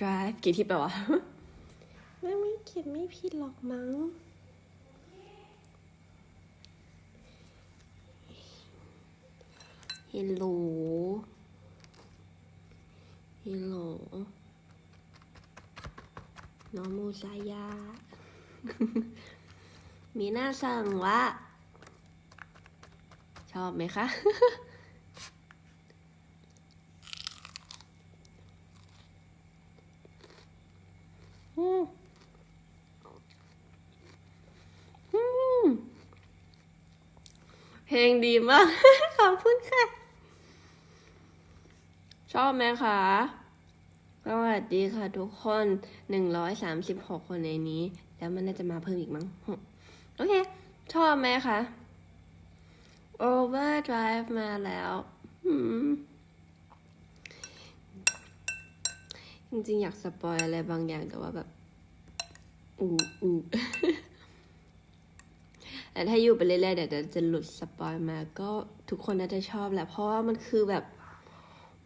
drive กี่ทิปแล้ววะไม่ไม่เขียนไม่ผิดหรอกมั้ง Hello Hello น้องมูซายา มีหน้าสั่งวะ ชอบไหมคะ อืมอืม เพลงดีมาก ขอบคุณค่ะ ชอบไหมคะ สวัสดีค่ะทุกคนหนึ่งร้อยสามสิบหกคนในนี้ แล้วมันน่าจะมาเพิ่มอีกมั้ง โอเค ชอบไหมคะ Overdrive มาแล้ว อืม จริงๆ อยากสปอยอะไรบางอย่างแต่ว่าแบบอูอูแต่ถ้าอยู่ไปเรื่อยๆเดี๋ยวจะหลุดสปอยมา ก็ทุกคนน่าจะชอบแหละ เพราะว่ามันคือแบบ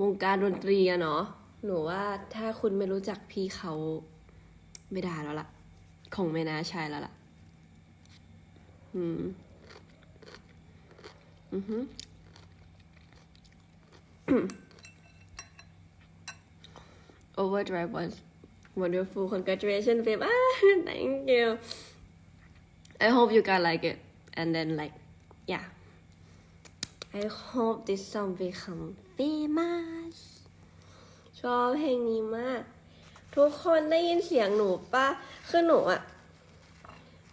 วงการดนตรีอะเนาะหนูว่าถ้าคุณไม่รู้จักพี่เขาไม่ได้แล้วล่ะคงไม่น่าใช่แล้วล่ะ อืม อือฮึ Overdrive was wonderful. Congratulations, babe. Ah, thank you. I hope you guys like it. And then, like, yeah. I hope this song become famous. ชอบเพลงนี้มาก ทุกคนได้ยินเสียงหนูปะคือหนูอะ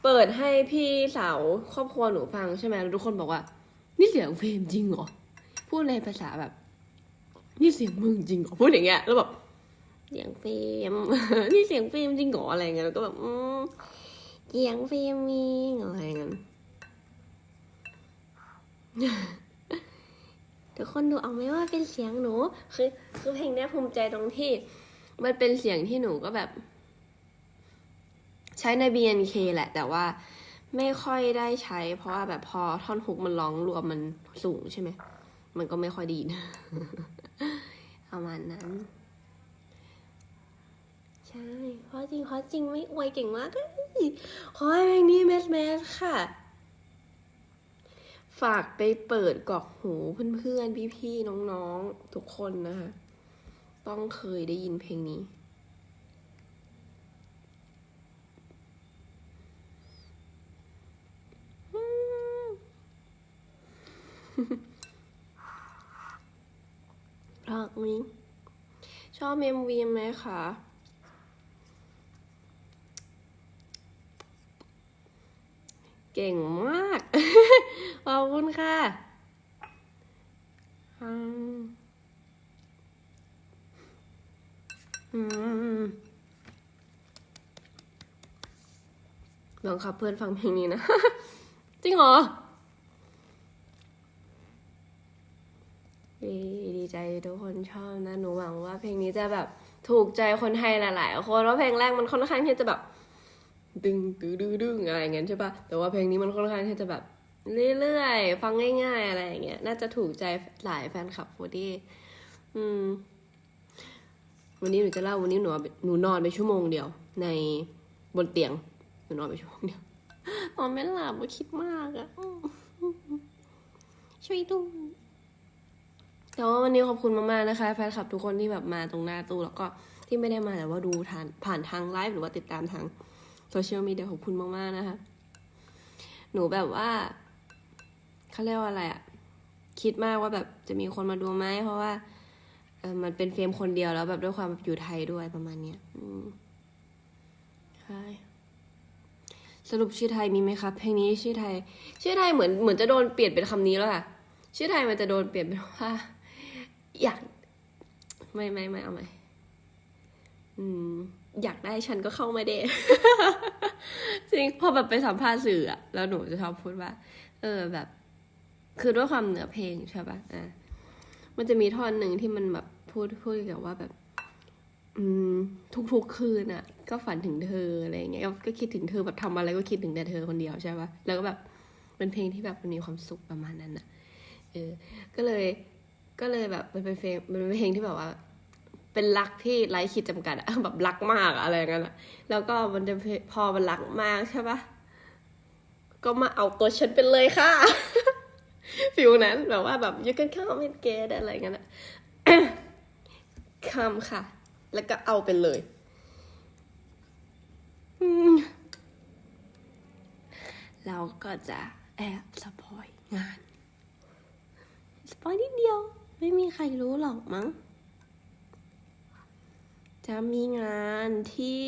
เปิดให้พี่สาวครอบครัวหนูฟังใช่ไหมแล้วทุกคนบอกว่า นี่เสียงเพลงจริงเหรอ พูดในภาษาแบบ นี่เสียงมึงจริงเหรอ พูดอย่างเงี้ย แล้วแบบ เสียงเฟมนี่เสียงเฟมจริงเหรออะไรเงี้ยแล้วก็แบบอืมเสียงเฟมมีอะไรเงี้ยทุกคนดูเอาไหมว่าเป็นเสียงหนู คือ คือเพลงนี้ภูมิใจตรงที่ มันเป็นเสียงที่หนูก็แบบ ใช้ใน BNK แหละ แต่ว่าไม่ค่อยได้ใช้ เพราะว่าแบบพอท่อนฮุกมันร้องรวมมันสูงใช่ไหม มันก็ไม่ค่อยดีนะประมาณนั้น ใช่เพราะจริงเพราะจริงไม่อวยเก่งมากเอ้ยขอให้เพลงนี้แมสแมสค่ะ ฝากไปเปิดกรอกหูเพื่อนๆ พี่ๆ น้องๆ ทุกคนนะคะ ต้องเคยได้ยินเพลงนี้รักมิงชอบเมมวีไหมคะ เก่งมาก ขอบคุณค่ะลองขับเพื่อนฟังเพลงนี้นะ จริงเหรอดีดีใจทุกคนชอบนะ หนูหวังว่าเพลงนี้จะแบบถูกใจคนไทยหลายๆคนเพราะเพลงแรกมันค่อนข้างที่จะแบบ ดึงดื้อดึงอะไรอย่างเงี้ยใช่ปะแต่ว่าเพลงนี้มันค่อนข้างที่จะแบบเรื่อยๆ ฟังง่ายๆ อะไรอย่างเงี้ย น่าจะถูกใจหลายแฟนคลับโฟดี้อืม วันนี้หนูจะเล่าวันนี้หนูหนูนอนไปชั่วโมงเดียว ในบนเตียง หนูนอนไปชั่วโมงเดียวนอนไม่หลับก็คิดมากอะช่วยดูแต่ว่าวันนี้ขอบคุณมากๆนะคะ แฟนคลับทุกคนที่แบบมาตรงหน้าตู้แล้วก็ที่ไม่ได้มาแต่ว่าดูทานผ่านทางไลฟ์หรือว่าติดตามทาง โซเชียลมีเดียขอบคุณมาก ๆ นะคะ หนูแบบว่าเขาเรียกว่าอะไรอะคิดมากว่าแบบจะมีคนมาดูไหมเพราะว่าเออมันเป็นเฟรมคนเดียวแล้วแบบด้วยความอยู่ไทยด้วยประมาณเนี้ยอืมใช่สรุปชื่อไทยมีไหมครับเพลงนี้ชื่อไทย ชื่อไทยเหมือนเหมือนจะโดนเปลี่ยนเป็นคำนี้แล้วค่ะชื่อไทยมันจะโดนเปลี่ยนเป็นว่า อยาก ไม่ไม่ไม่เอาไหมอืม อยากได้ฉันก็เข้ามาเดจริงพอแบบไปสัมภาษณ์สื่ออะแล้วหนูจะชอบพูดว่า เออแบบ คือด้วยความเหนือเพลงใช่ปะอะมันจะมีท่อนหนึ่งที่มันแบบพูดพูดเกี่ยวกับว่าแบบ อืม ทุกๆคืนอะก็ฝันถึงเธออะไรอย่างเงี้ยก็คิดถึงเธอแบบทำอะไรก็คิดถึงแต่เธอคนเดียวใช่ป่ะแล้วก็แบบเป็นเพลงที่แบบมันมีความสุขประมาณนั้นอะเออ ก็เลย ก็เลยแบบมันเป็นเพลงมันเป็นเพลงที่แบบว่า เป็นรักที่ไร้ขีดจำกัดอะแบบรักมากอะไรเงี้ยอะแล้วก็มันจะพอมันรักมากใช่ปะก็มาเอาตัวฉันไปเลยค่ะ ฟิลนั้นแบบว่าแบบ you can come and get อะไรเงี้ยอะ come ค่ะ แล้วก็เอาไปเลยเราก็จะแอบสปอยงาน สปอยนิดเดียว ไม่มีใครรู้หรอกมั้ง จะมีงานที่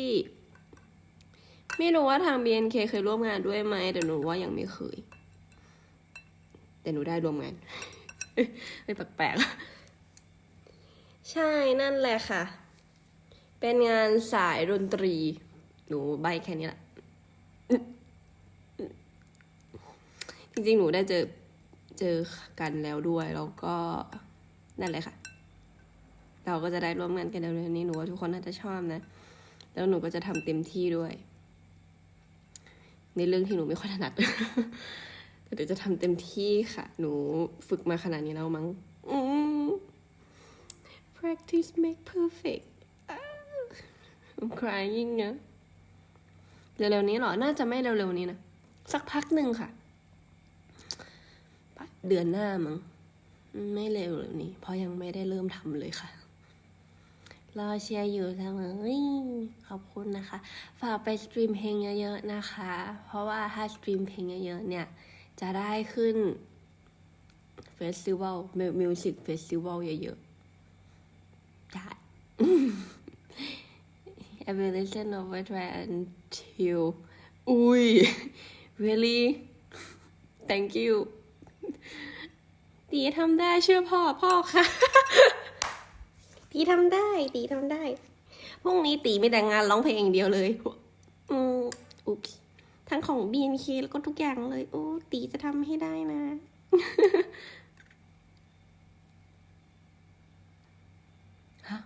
ไม่รู้ว่าทาง BNK เคยร่วมงานด้วยไหมแต่หนูว่ายังไม่เคย แต่หนูได้ร่วมงานไม่แปลกๆ ใช่นั่นแหละค่ะ เป็นงานสายดนตรี หนูใบแค่นี้แหละ จริงๆ หนูได้เจอเจอกันแล้วด้วย แล้วก็นั่นแหละค่ะ เราก็จะได้ร่วมงานกันเร็วๆนี้หนูว่าทุกคนน่าจะชอบนะ แล้วหนูก็จะทำเต็มที่ด้วย ในเรื่องที่หนูไม่ค่อยถนัดแต่เดี๋ยวจะทำเต็มที่ค่ะ หนูฝึกมาขนาดนี้แล้วมั้ง practice make perfect I'm crying นะเร็วๆนี้หรอ น่าจะไม่เร็วๆนี้นะ สักพักหนึ่งค่ะ เดือนหน้ามั้ง ไม่เร็วเร็วนี้ เพราะยังไม่ได้เริ่มทำเลยค่ะ รอเชียร์อยู่เสมอขอบคุณนะคะ ฝากไปสตรีมเพลงเยอะๆนะคะ เพราะว่าถ้าสตรีมเพลงเยอะๆเนี่ย จะได้ขึ้นเฟสติวัลมิวสิกเฟสติวัลเยอะๆได้ I will listen over try until อุ้ย really thank you ตีทำได้เชื่อพ่อพ่อค่ะ ตีทำได้ ตีทำได้พรุ่งนี้ตีมีแต่งานร้องเพลงอย่างเดียวเลย อืมอุ๊บทั้งของ BNK แล้วก็ทุกอย่างเลย โอ้ ตีจะทำให้ได้นะ ฮะ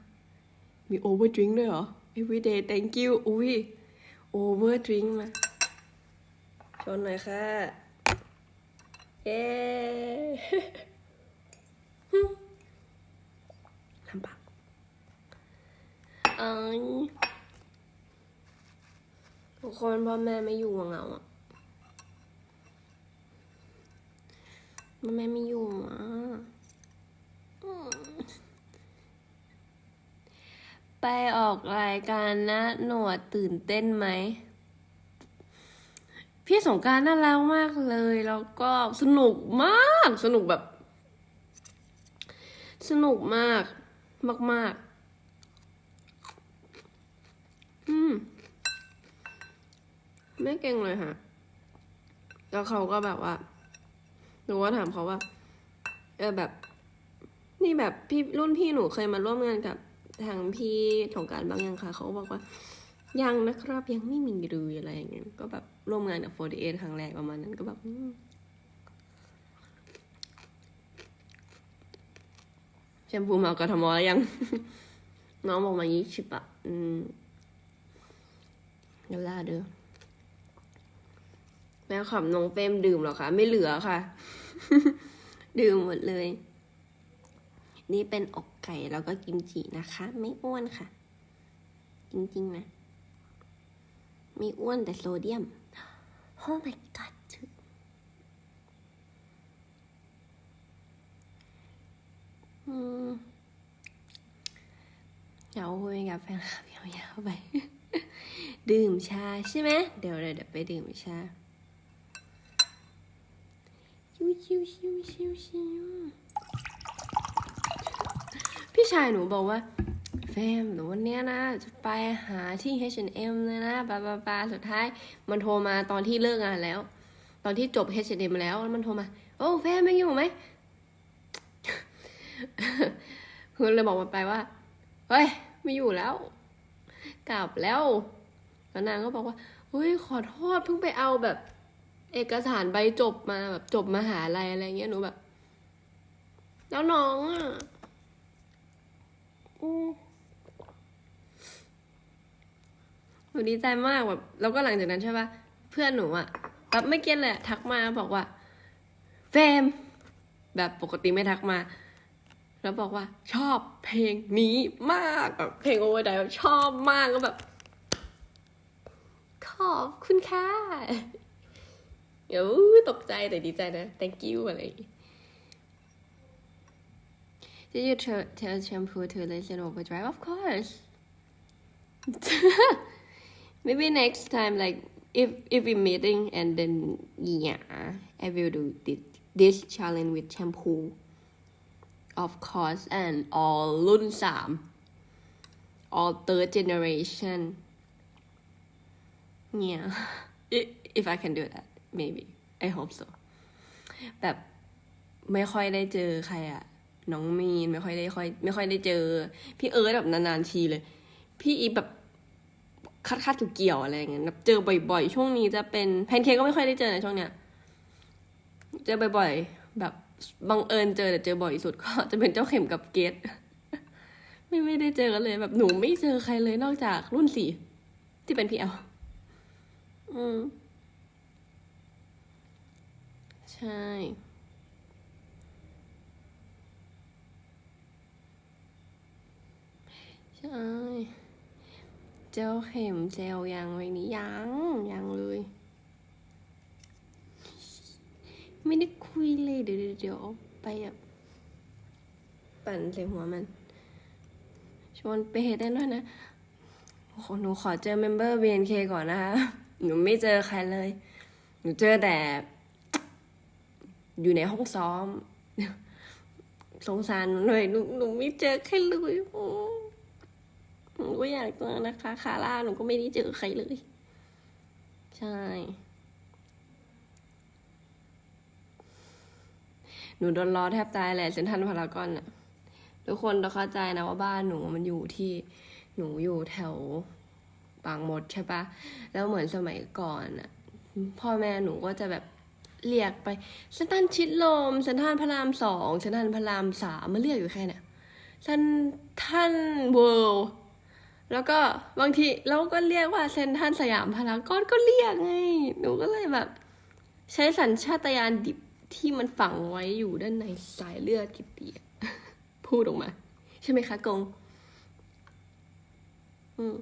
มี over drink ด้วยเหรอ every day thank you อุ้ย over drink มาชนหน่อยค่ะ เย้ ลำบาก เอ้ยทุกคนพ่อแม่ไม่อยู่อะเหงาอะพ่อแม่ไม่อยู่อะไปออกรายการนะหนวดตื่นเต้นไหม พี่สงการน่ารักมากเลย แล้วก็สนุกมาก สนุกแบบ สนุกมาก มากๆ อืม ไม่เก่งเลยค่ะ แล้วเขาก็แบบว่าหนูก็ถามเขาว่า เออแบบ นี่แบบพี่รุ่นพี่หนูเคยมาร่วมงานกับทางพี่สงการบ้างยังคะเขาก็บอกว่ายังนะครับยังไม่มีเลยอะไรอย่างเงี้ยก็แบบร่วมงานกับ48ครั้งแรกประมาณนั้นก็แบบแชมพูมากรทมแล้วยัง น้องบอกมายี่สิบอะ อืมเดี๋ยวลาเด้อ แม่ขับน้องเฟมดื่มหรอคะ ไม่เหลือค่ะ ดื่มหมดเลย นี่เป็นอกไก่แล้วก็กิมจินะคะ ไม่อ้วนค่ะ จริงๆนะ ไม่อ้วนแต่โซเดียม Oh my god เดี๋ยวคุยกับแฟนคลับยาวๆไป ดื่มชาใช่ไหม เดี๋ยวเดี๋ยวไปดื่มชา ชิวชิวชิวชิวชิวพี่ชายหนูบอกว่าแฟมหนูวันเนี้ยนะ จะไปหาที่ H&M เลยนะปาปาปาสุดท้าย มันโทรมาตอนที่เลิกงานแล้ว ตอนที่จบ H&M แล้วแล้วมันโทรมา โอ้แฟมยังอยู่ไหมคุณเลยบอกมันไปว่าเฮ้ยไม่อยู่แล้ว กลับแล้วแล้วนางก็บอกว่าเฮ้ยขอโทษเพิ่งไปเอาแบบ เอกสารใบจบมาแบบจบมหาลัยอะไรเงี้ยหนูแบบ แล้วน้องอะหนูดีใจมากแบบแล้วก็หลังจากนั้นใช่ปะเพื่อนหนูอะแบบไม่เก็ตเลยทักมาบอกว่าเฟมแบบปกติไม่ทักมาแแล้วบอกว่าชอบเพลงนี้มากแบบเพลงโอเวอร์ไดชอบมากก็แบบ ขอบคุณค่ะ เดี๋ยวตกใจแต่ดีใจนะ thank you อะไรอย่างงี้ Did you tell, tell shampoo to listen overdrive? Of course. Maybe next time, like if if we meeting and then yeah, I will do this this challenge with shampoo. Of course, and all รุ่นสาม all third generation. Yeah, if if I can do that, Maybe I hope so. แบบไม่ค่อยได้เจอใครอะน้องมีนไม่ค่อยได้ค่อยไม่ค่อยได้เจอ พี่เอิร์ธแบบนานๆทีเลย พี่อีแบบคัดคัดเกี่ยวอะไรอย่างเงี้ยแบบเจอบ่อยๆ ช่วงนี้จะเป็นแพนเค้กก็ไม่ค่อยได้เจอในช่วงเนี้ย เจอบ่อยๆ แบบบังเอิญเจอแต่เจอบ่อยสุดก็จะเป็นเจ้าเข็มกับเกตไม่ไม่ได้เจอกันเลย แบบหนูไม่เจอใครเลยนอกจากรุ่นสี่ที่เป็นพี่เอลอืม ใช่ ใช่ เจลเข็มเจลยังไว้นี้ยังยังเลย ไม่ได้คุยเลยเดี๋ยวเดี๋ยวไปแบบปั่นใส่หัวมัน ชวนไปเฮดได้ด้วยนะโอ้โหหนูขอเจอเมมเบอร์ BNK ก่อนนะคะ หนูไม่เจอใครเลย หนูเจอแต่ อยู่ในห้องซ้อม สงสารหน่อยหนูหนูไม่เจอใครเลยโอ้หนูก็อยากเจอนะคะ คาร่าหนูก็ไม่ได้เจอใครเลย ใช่ หนูโดนล้อแทบตายแหละเซนทันพารากอนอะทุกคนต้องเข้าใจนะว่าบ้านหนูมันอยู่ที่หนูอยู่แถวบางมดใช่ปะแล้วเหมือนสมัยก่อนอะพ่อแม่หนูก็จะแบบ เรียกไปเซนทรันชิดลมเซนทรันพระรามสองเซนทรันพระรามสามมาเรียกอยู่แค่เนี่ยเซนทรันเวิลด์แล้วก็บางทีเราก็เรียกว่าเซนทรันสยามพารากอนก็เรียกไงหนูก็เลยแบบ ใช้สัญชาตญาณดิบที่มันฝังไว้อยู่ด้านในสายเลือดกิบเตียพูดออกมา ใช่ไหมคะกง อืม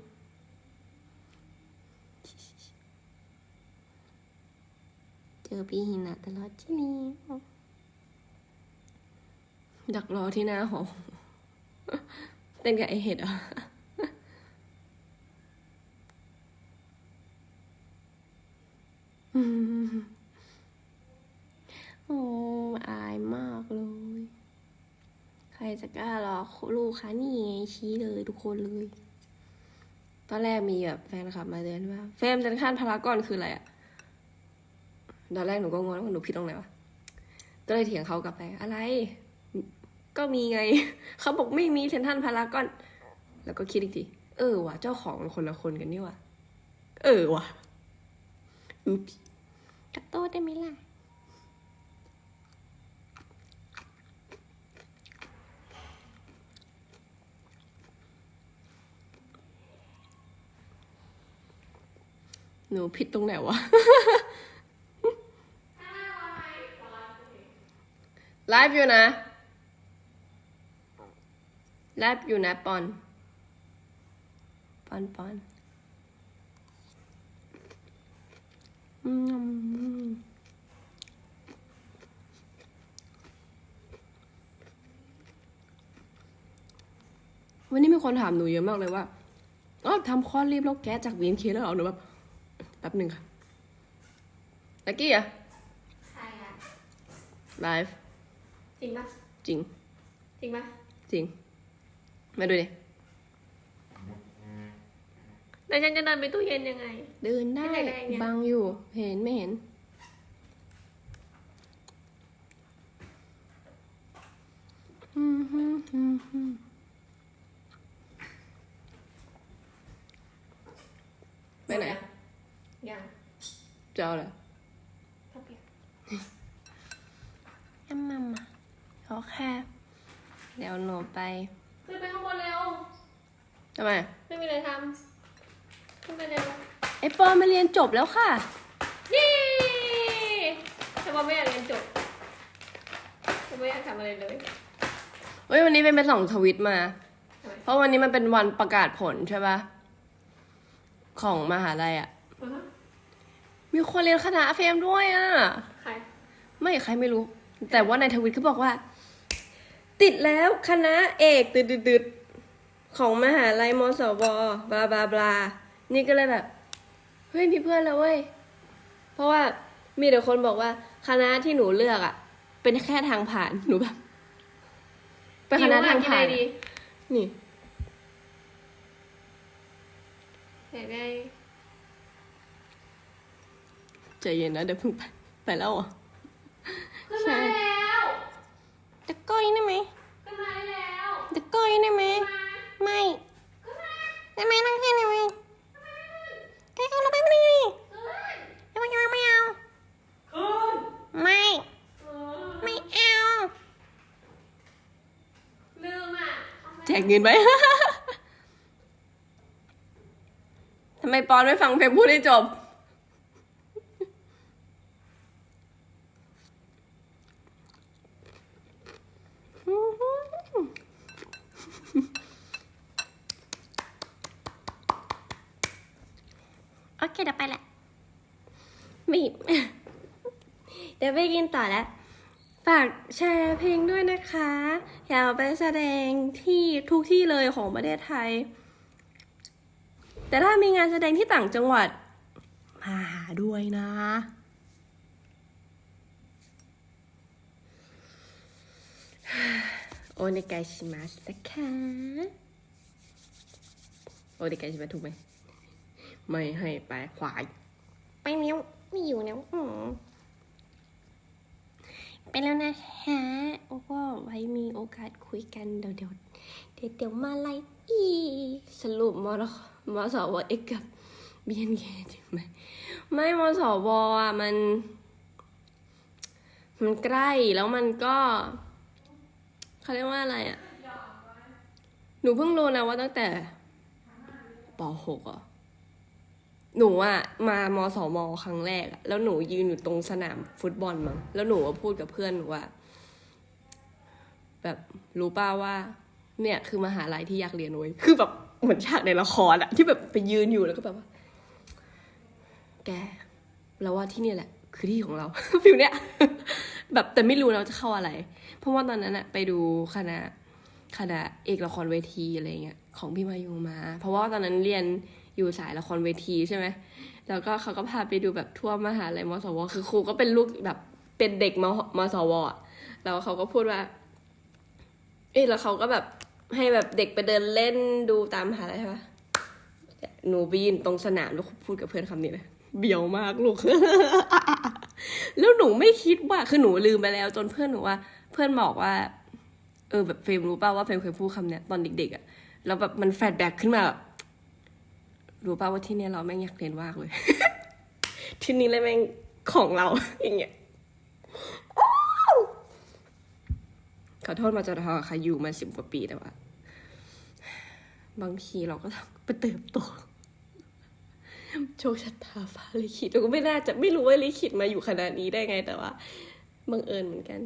เจอพี่หินะตลอดที่นี่ดักรอที่หน้าหอเต้นกับไอเห็ดหรอะโอ้อายมากเลย ใครจะกล้ารอลูกคะนี่ไงชี้เลยทุกคนเลย ตอนแรกมีแบบแฟนคลับมาเดินว่าเฟรมเซนทรันพารากอนคืออะไรอะ ตอนแรกหนูก็งงว่าหนูผิดตรงไหนวะก็เลยเถียงเขากลับไป อะไร ก็มีไง เขาบอกไม่มีเซนทรันพารากอน แล้วก็คิดอีกที เออว่ะ เจ้าของมันคนละคนกันนี่ว่ะ เออว่ะอุ๊บกระโต้ได้ไหมล่ะหนูผิดตรงไหนวะ ไลฟ์อยู่นะ ไลฟ์อยู่นะปอน ปอนปอนอืมวันนี้มีคนถามหนูเยอะมากเลยว่าอ๋อทำคลอดรีบแล้วแก๊สจากวีนเคแล้วเหรอหนูแบบแป๊บหนึ่งค่ะลักกี้อะใครอะไลฟ์จ ริงปะจริง จริงปะจริง มาดูดิแต่ฉันจะเดินไปตู้เย็นยังไง เดินได้ ไม่ได้ไง บังอยู่ เห็นไม่เห็น อืมฮึมฮึมฮึมไปไหนยังจะเอาอะไรข้าวเปียกยำมามา โอเค เดี๋ยวหนูไปขึ้นไปข้างบนเร็วทำไม ไม่มีอะไรทำขึ้นไปเร็วไอปอมาเรียนจบแล้วค่ะ นี่แต่ว่าไม่อยากเรียนจบแต่ไม่อยากทำอะไรเลยเฮ้ยวันนี้เป็นไปส่องทวิตมาทำไมเพราะวันนี้มันเป็นวันประกาศผลใช่ปะของมหาลัยอะอ่าฮะมีคนเรียนคณะเฟรมด้วยอะใคร ไม่ใครไม่รู้ แต่ว่าในทวิตเขาบอกว่า ติดแล้วคณะเอกตึดดดๆของมหาลัยมสวบลาบลาบลา นี่ก็เลยแบบ เฮ้ยมีเพื่อนแล้วเว้ย เพราะว่ามีแต่คนบอกว่าคณะที่หนูเลือกอะเป็นแค่ทางผ่านหนูแบบเป็นคณะทางผ่านกินอะไรดีนี่อยากได้ใจเย็นนะเดี๋ยวเพิ่งไปไปแล้วเหรอะ ขึ้นมาได้แล้ว จะก้อยได้ไหมขึ้นมาได้แล้วจะก้อยได้ไหมมาไม่ทำไมนั่งขึ้นเลยแกเอาเราไปไม่ได้ขึ้นแล้วมันยังไม่เอาขึ้นไม่เออไม่เอาลืมอะเอามาแจกเงินไหมทำไมปอนไม่ฟังเพลงพูดให้จบ โอ เคเดี๋ยวไปแหละไม่เดี๋ยวไปกินต่อแล้วฝากแชร์เพลงด้วยนะคะ อยากไปแสดงที่ทุกที่เลยของประเทศไทย แต่ถ้ามีงานแสดงที่ต่างจังหวัด มาหาด้วยนะ โอเนกายชิมัสนะคะ โอเนกายชิมัสถูกไหม ไม่ให้ไปควาย ไปแล้วไม่อยู่แล้วอืมไปแล้วนะคะโอ้ก็ไว้มีโอกาสคุยกันเดี๋ยวเดี๋ยวเดี๋ยวเดี๋ยวมาไลฟ์อีสรุปมอรมอสวเอกกับเบีเอ็นเคจริงไหมไม่มอสวอะมัน มันใกล้แล้วมันก็เขาเรียกว่าอะไรอะ หนูเพิ่งรู้นะว่าตั้งแต่ป .6 อะ หนูอะมามสมครั้งแรกอะแล้วหนูยืนอยู่ตรงสนามฟุตบอลมั้งแล้วหนูก็พูดกับเพื่อนหนูว่า แบบรู้ป้าว่า เนี่ยคือมหาลัยที่อยากเรียนเว้ยคือแบบเหมือนฉากในละครอะที่แบบไปยืนอยู่แล้วก็แบบว่า แกเราว่าที่เนี่ยแหละ คือที่ของเรา ฟิลเนี้ยแบบแต่ไม่รู้นะว่าจะเข้าอะไร เพราะว่าตอนนั้นอะไปดูคณะคณะเอกละครเวทีอะไรเงี้ยของพี่มายุมา เพราะว่าตอนนั้นเรียน อยู่สายละครเวทีใช่ไหมแล้วก็เขาก็พาไปดูแบบทั่วมหาลัยมสว คือครูก็เป็นลูกแบบเป็นเด็กมมสวแล้วเขาก็พูดว่า เอ้ยแล้วเขาก็แบบให้แบบเด็กไปเดินเล่นดูตามมหาลัยใช่ปะหนูไปยืนตรงสนามแล้วพูดกับเพื่อนคำนี้เลยเบียวมากลูก แล้วหนูไม่คิดว่า คือหนูลืมไปแล้ว จนเพื่อนหนูว่า เพื่อนบอกว่า เออแบบเฟรมรู้ป่าว่าเฟรมเคยพูดคำเนี้ยตอนเด็กๆอะแล้วแบบมันแฟลชแบ็กขึ้นมาแบบ รู้ป่าว่าที่เนี่ยเราแม่งอยากเรียนมากเลย ที่นี่เลยแม่งของเราอย่างเงี้ยขอโทษมาจทค่ะอยู่มาสิบกว่าปีแต่ว่า บางทีเราก็ต้องไปเติบโตโชคชะตาฟ้าลิขิตเราก็ไม่น่าจะไม่รู้ว่าลิขิตมาอยู่ขนาดนี้ได้ไงแต่ว่าบังเอิญเหมือนกัน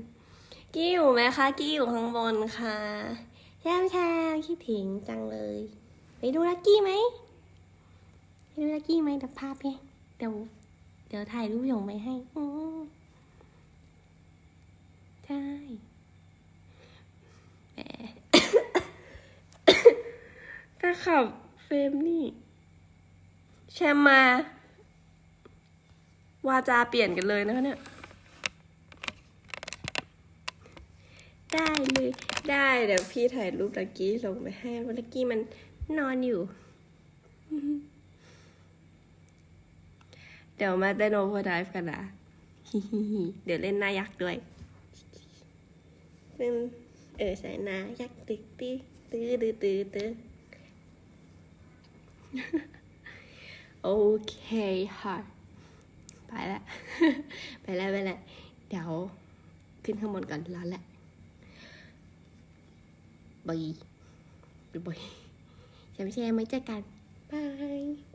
กี้อยู่ไหมคะกี้อยู่ข้างบนค่ะแช่มแช่มคิดถึงจังเลย ไปดูลักกี้ไหม ไปดูลักกี้ไหมเดี๋ยวพาไปเดี๋ยวเดี๋ยวถ่ายรูปส่งไปให้อืใช่แหมถ้าขับเฟรมนี่ แชมมา วาจาเปลี่ยนกันเลยนะคะเนี่ย ได้เลย ได้เดี๋ยวพี่ถ่ายรูปลักกี้ส่งไปให้เพราะลักกี้มันนอนอยู่ เดี๋ยวมาเต้นโอเวอร์ไดฟ์กันนะเดี๋ยวเล่นหน้ายักษ์ด้วยเป็นเออใส่หน้ายักษ์ตึกตื้อตื้อตื้อตื้อตื้อโอเคค่ะ ไปแล้วไปแล้วไปแล้วเดี๋ยวขึ้นข้างบนก่อนร้อนแหละบายบายใช่ไม่ใช่ไม่เจอกันบาย